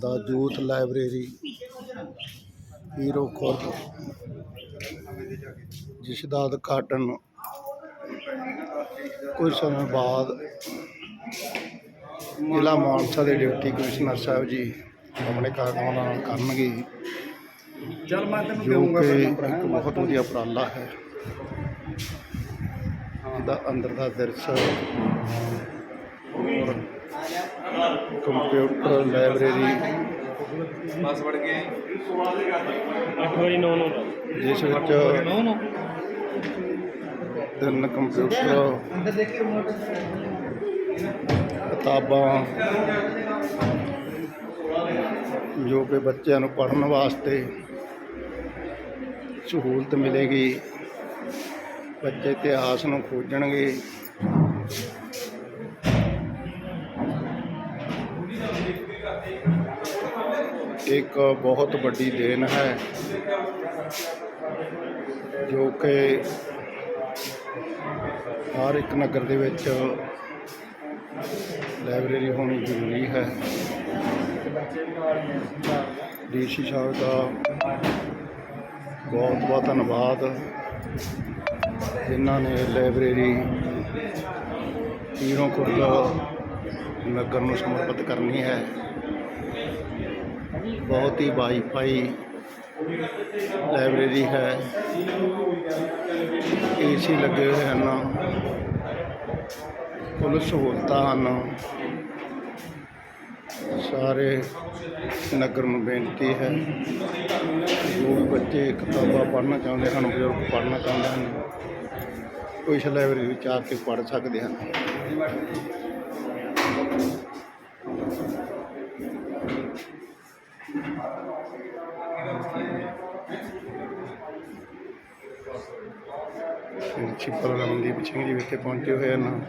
ਦਾ youth library Hero Khurd ਜਿਸ ਦਾ ਉਦਘਾਟਨ ਕੁਝ ਸਮੇਂ ਬਾਅਦ ਜ਼ਿਲ੍ਹਾ ਮਾਨਸਾ ਦੇ ਡਿਪਟੀ ਕਮਿਸ਼ਨਰ ਸਾਹਿਬ ਜੀ ਆਪਣੇ ਕਾਰਨਾਮਾ ਨਾਲ ਕਰਨਗੇ। ਚੱਲ ਮੈਂ ਤੈਨੂੰ ਜੋ ਦੇਵਾਂਗਾ ਕਿ ਫਿਰ ਇੱਕ ਬਹੁਤ ਵਧੀਆ ਉਪਰਾਲਾ ਹੈ। ਦਾ ਅੰਦਰ ਦਾ ਦਰਸ ਔਰ ਕੰਪਿਊਟਰ ਲਾਇਬ੍ਰੇਰੀ। ਬਸ ਵੜ ਗਏ ਅੱਠ ਵਾਰੀ ਨੌ ਨੌ। ਜਿਸ ਵਿੱਚ ਨੌ ਨੌ ਤਿੰਨ ਕੰਪਿਊਟਰ ਅੰਦਰ ਦੇਖੀ ਰਿਮੋਟ ਕਿਤਾਬਾਂ ਜੋ ਕਿ ਬੱਚਿਆਂ ਨੂੰ ਪੜ੍ਹਨ ਵਾਸਤੇ ਸਹੂਲਤ ਮਿਲੇਗੀ ਬੱਚੇ ਇਤਿਹਾਸ ਨੂੰ ਖੋਜਣਗੇ। ਇੱਕ ਬਹੁਤ ਵੱਡੀ ਦੇਣ ਹੈ, ਜੋ ਕਿ ਹਰ ਇੱਕ ਨਗਰ ਦੇ ਵਿੱਚ ਲਾਇਬ੍ਰੇਰੀ ਹੋਣੀ ਜ਼ਰੂਰੀ ਹੈ। ਡੀਸੀ ਸਾਹਿਬ ਦਾ ਬਹੁਤ ਬਹੁਤ ਧੰਨਵਾਦ। ਜਿਨ੍ਹਾਂ ਨੇ ਲਾਇਬ੍ਰੇਰੀ ਪੀਰੋਂ ਖੁਰਦ ਨਗਰ ਨੂੰ ਸਮਰਪਿਤ ਕਰਨੀ ਹੈ। ਬਹੁਤ ਹੀ ਵਾਈਫਾਈ ਲਾਇਬ੍ਰੇਰੀ ਹੈ। ਏਸੀ ਲੱਗੇ ਹੋਏ ਹਨ। ਫੁੱਲ ਸਹੂਲਤਾਂ ਹਨ। ਸਾਰੇ ਨਗਰ ਨੂੰ ਬੇਨਤੀ ਹੈ। ਜੋ ਵੀ ਬੱਚੇ ਕਿਤਾਬਾਂ ਪੜ੍ਹਨਾ ਚਾਹੁੰਦੇ ਹਨ, ਬਜ਼ੁਰਗ ਪੜ੍ਹਨਾ ਚਾਹੁੰਦੇ ਹਨ, ਉਹ ਇਸ ਲਾਇਬ੍ਰੇਰੀ ਵਿੱਚ ਆ ਕੇ ਪੜ੍ਹ ਸਕਦੇ ਹਨ। ਛਿੱਪਰ ਰਮਨਦੀਪ ਸਿੰਘ ਜੀ ਵਿਖੇ ਪਹੁੰਚੇ ਹੋਏ ਹਨ